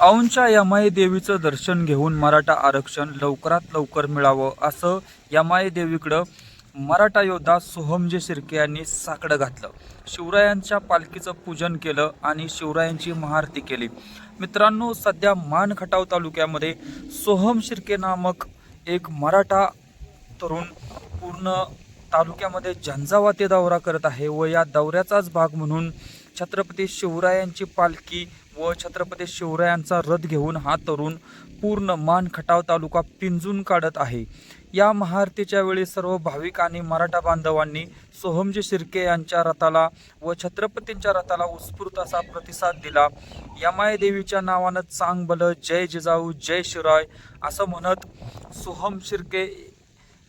औंच्या यमाई देवीचं दर्शन घेऊन मराठा आरक्षण लवकरात लवकर मिळावं असं यमाई देवीकडं मराठा योद्धा सोहमजी शिर्के यांनी साकडं घातलं. शिवरायांच्या पालखीचं पूजन केलं आणि शिवरायांची महाआरती केली. मित्रांनो सध्या मान खटाव तालुक्यामध्ये सोहम शिर्के नामक एक मराठा तरुण पूर्ण तालुक्यामध्ये झंझावाती दौरा करत आहे व या दौऱ्याचाच भाग म्हणून छत्रपती शिवरायांची पालखी व छत्रपती शिवरायांचा रथ घेऊन हा तरुण पूर्ण मान खटाव तालुका पिंजून काढत आहे. या महाआरतीच्या वेळी सर्व भाविक आणि मराठा बांधवांनी सोहमजी शिर्के यांच्या रथाला व छत्रपतींच्या रथाला उत्स्फूर्त असा प्रतिसाद दिला. यमाई देवीच्या नावानं चांग भलं जय जिजाऊ जय शिराय असं म्हणत सोहम शिर्के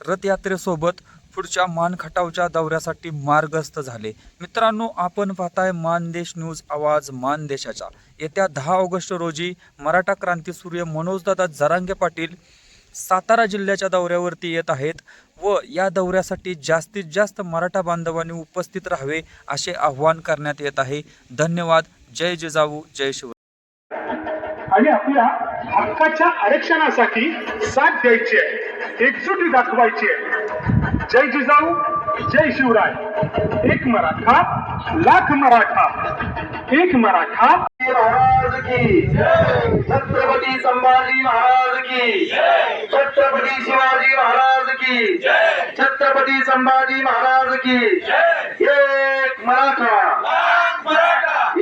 रथयात्रेसोबत पुढच्या मानखटावच्या दौऱ्यासाठी मार्गस्थ झाले. मित्रांनो आपण पाहताय मानदेश न्यूज आवाज मानदेशाचा येत्या दहा ऑगस्ट रोजी मराठा क्रांतीसूर्य मनोजदादा जरांगे पाटील सातारा जिल्ह्याच्या दौऱ्यावरती येत आहेत व या दौऱ्यासाठी जास्तीत जास्त मराठा बांधवांनी उपस्थित राहावे असे आव्हान करण्यात येत आहे. धन्यवाद. जय जिजाऊ. जय शिव आणि आपल्या हक्काच्या आरक्षणासाठी साथ द्यायची आहे. एकजुटी दाखवायची आहे. जय जिजाऊ. जय शिवराय. एक मराठा लाख मराठा. एक मराठा. महाराज की. छत्रपती संभाजी महाराज की. छत्रपती शिवाजी महाराज की. छत्रपती संभाजी महाराज की. एक मराठा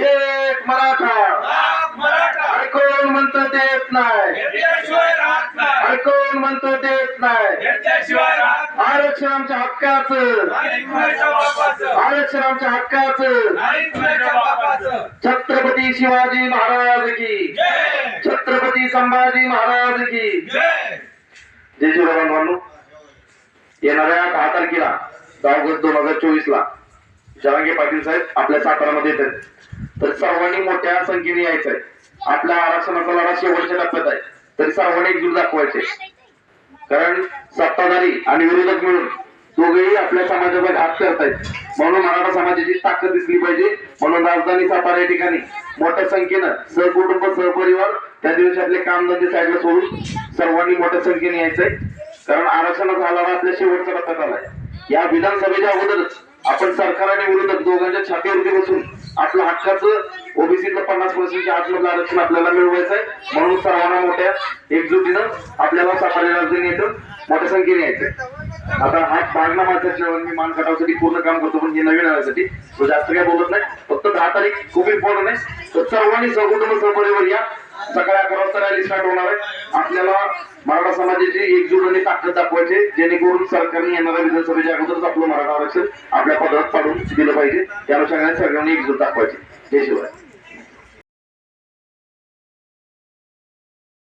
एक मराठा अरे कोण म्हणतो देत नाही अरे कोण म्हणतो देत नाही आरक्षण आमच्या हक्काचं. आरक्षण आमच्या हक्काचं छत्रपती शिवाजी महाराज की. छत्रपती संभाजी महाराज की. जय. शिवराय बांधवांनो येणाऱ्या दहा तारखेला दहा ऑगस्ट दोन हजार चोवीस ला जरांगे पाटील साहेब आपल्या सातारामध्ये येतात. तर सर्वांनी मोठ्या संख्येने यायचं आहे आपल्या आरक्षणाचा लढा शेवटच्या टप्प्यात आहे. तरी सर्वांनी एकजूट दाखवायचे कारण सत्ताधारी आणि विरोधक मिळून दोघेही आपल्या समाजावर घात करतायत म्हणून मराठा समाजाची ताकद दिसली पाहिजे. म्हणून राजधानी सातारा या ठिकाणी मोठ्या संख्येनं सहकुटुंब सहपरिवार त्या दिवशी आपले कामधंदे साईडला सोडून सर्वांनी मोठ्या संख्येने यायचंय. कारण आरक्षणाचा लढा आपल्या शेवटचा टप्प्यात आलाय या विधानसभेच्या अगोदरच आपण सरकार आणि विरोधक दोघांच्या छातीवरती बसून आपलं हक्काचं ओबीसीतलं पन्नास पर्सेंटच्या आतमधलं आरक्षण आपल्याला मिळवायचं आहे म्हणून सर्वांना मोठ्या एकजुटीनं आपल्याला सातारा राजधानी येतं मोठ्या संख्येने यायचंय आता हा पाळणा माझ्या मी मान काढावसाठी पूर्ण काम करतो पण हे नवीन आल्यासाठी तो जास्त काय बोलत नाही. फक्त दहा तारीख खूप इम्पॉर्टंट आहे. तर सर्वांनी सहकुटुंब सहपरिवार या. सकाळी अकरा वाजता रॅली स्टार्ट होणार आहे. आपल्याला मराठा समाजाची एकजूट आणि ताकद दाखवायची जेणेकरून सरकारने येणाऱ्या विधानसभेच्या अगोदरच आपलं मराठा आरक्षण आपल्या पदरात पाडून दिलं पाहिजे. त्या अनुषंगाने सगळ्यांनी एकजूट दाखवायची. जय शिवराय.